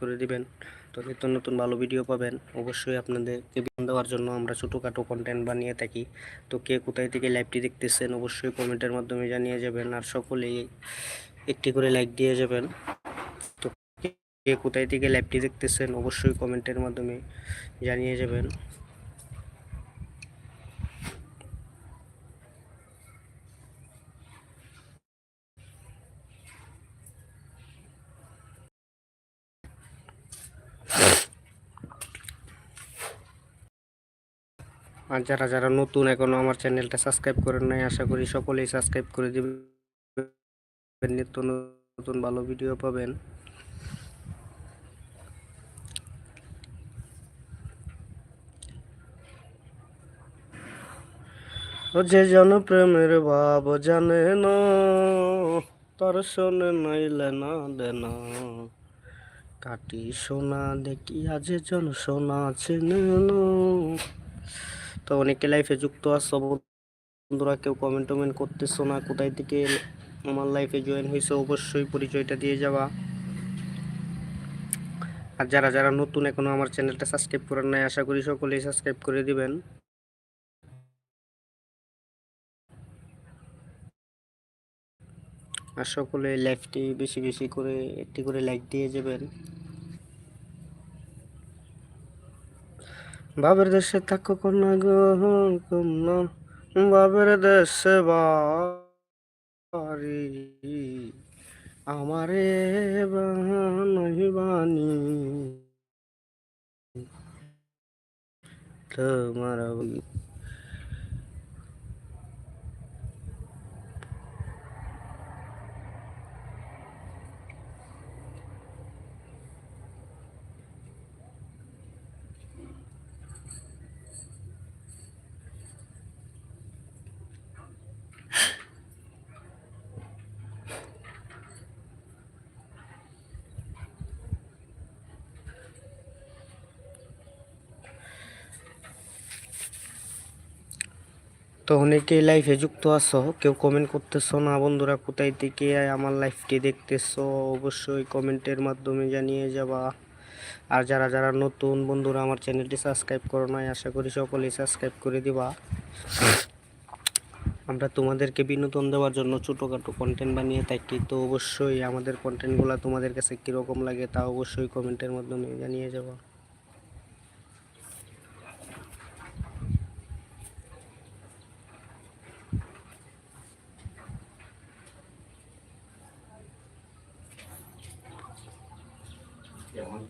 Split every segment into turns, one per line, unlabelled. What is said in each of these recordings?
করে দিবেন। তো নিত্য নতুন ভালো ভিডিও পাবেন। অবশ্যই আপনাদেরকে বিন দেওয়ার জন্য আমরা ছোটোখাটো কন্টেন্ট বানিয়ে থাকি। তো কে কোথায় থেকে লাইভটি দেখতেছেন, অবশ্যই কমেন্টের মাধ্যমে জানিয়ে যাবেন। আর সকলেই একটি করে লাইক দিয়ে যাবেন। তো কে কোথায় থেকে লাইভটি দেখতেছেন, অবশ্যই কমেন্টের মাধ্যমে জানিয়ে যাবেন। আর যারা যারা নতুন এখনও আমার চ্যানেলটা সাবস্ক্রাইব করেন নাই, আশা করি সকলেই সাবস্ক্রাইব করে দিবেন। নিত্য নতুন ভালো ভিডিও পাবেন। ও যে জন প্রেমের ভাব জানে না, তার শোনে নাইলে না দেনা। কাটি সোনা দেখি, আজ জন সোনা চেনে না। তো অনেকে লাইফে যুক্ত আছো, বন্ধুরা কেউ কমেন্ট টমেন্ট করতেছো না, কোথায় থেকে আমার লাইফে জয়েন হয়েছে অবশ্যই পরিচয়টা দিয়ে যাওয়া আর যারা যারা নতুন এখনও আমার চ্যানেলটা সাবস্ক্রাইব করার নাই, আশা করি সকলেই সাবস্ক্রাইব করে দিবেন। আর সকলে লাইভটি বেশি বেশি করে, একটি করে লাইক দিয়ে যাবেন। বাবের দেশে থাকো কন্যা বাবের দেশে বাড়ি আমারে বানি বানি তোমার তো অনেকেই লাইফে যুক্ত আছো, কেউ কমেন্ট করতেছো না, বন্ধুরা কোথায় থেকে আমার লাইফটি দেখতেছো, অবশ্যই কমেন্টের মাধ্যমে জানিয়ে যাবা। আর যারা যারা নতুন, বন্ধুরা আমার চ্যানেলটি সাবস্ক্রাইব করো নাই, আশা করি সকলেই সাবস্ক্রাইব করে দিবা। আমরা তোমাদেরকে বিনোদন দেওয়ার জন্য ছোটোখাটো কন্টেন্ট বানিয়ে থাকি, তো অবশ্যই আমাদের কন্টেন্টগুলো তোমাদের কাছে কীরকম লাগে তা অবশ্যই কমেন্টের মাধ্যমে জানিয়ে যাবা।
যেমন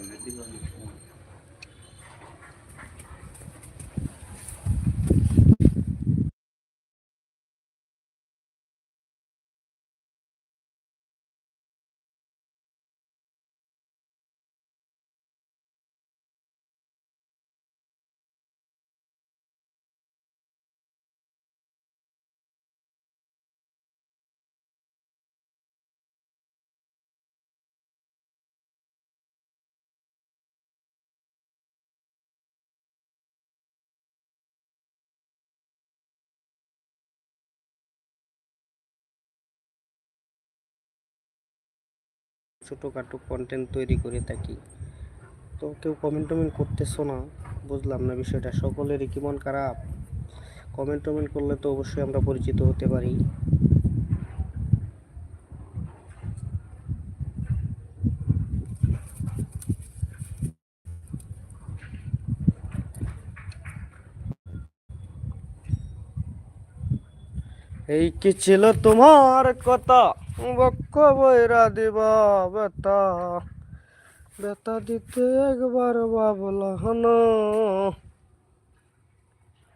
el último
ছোটোখাটো কন্টেন্ট তৈরি করে থাকি। তো কেউ কমেন্ট টমেন্ট করতেছো না, বুঝলাম না বিষয়টা। সকলেরই কি মন খারাপ? কমেন্ট টমেন্ট করলে তো অবশ্যই আমরা পরিচিত হতে পারি। এই কি ছিল তোমার কথা? বক্ষ বৈরা দিবা বেতা। বেতা দিতে একবার বাবলা হন।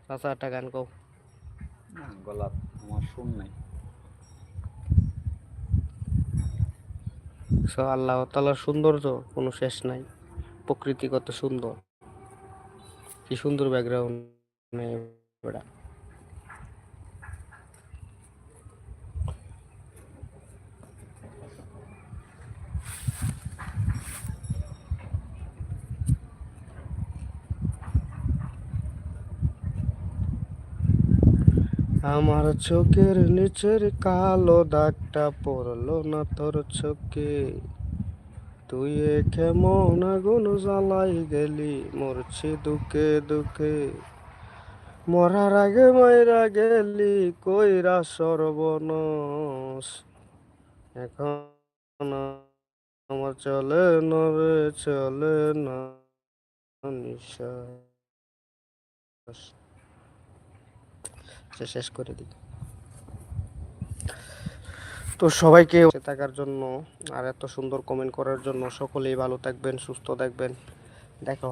চাচা একটা গান কও।
গলা আমার শুন নাই।
সো আল্লাহ তালার সৌন্দর্য কোনো শেষ নাই। প্রকৃতি কত সুন্দর। কি সুন্দর ব্যাকগ্রাউন্ড আমার চোখের নিচের কালো দাগটা পড়ল না তোর চোখে। তুই কেমন আগুন জ্বালাই গেলি মরছি দুঃখে দুঃখে। মরার আগে মাইরা গেলি কইরা সর্বনাশ। এখন আমার চলে না রে, চলে না নিঃশ্বাস। সে শেষ করে দিই। তো সবাইকে থাকার জন্য আর এত সুন্দর কমেন্ট করার জন্য সকলেই ভালো থাকবেন, সুস্থ থাকবেন। দেখা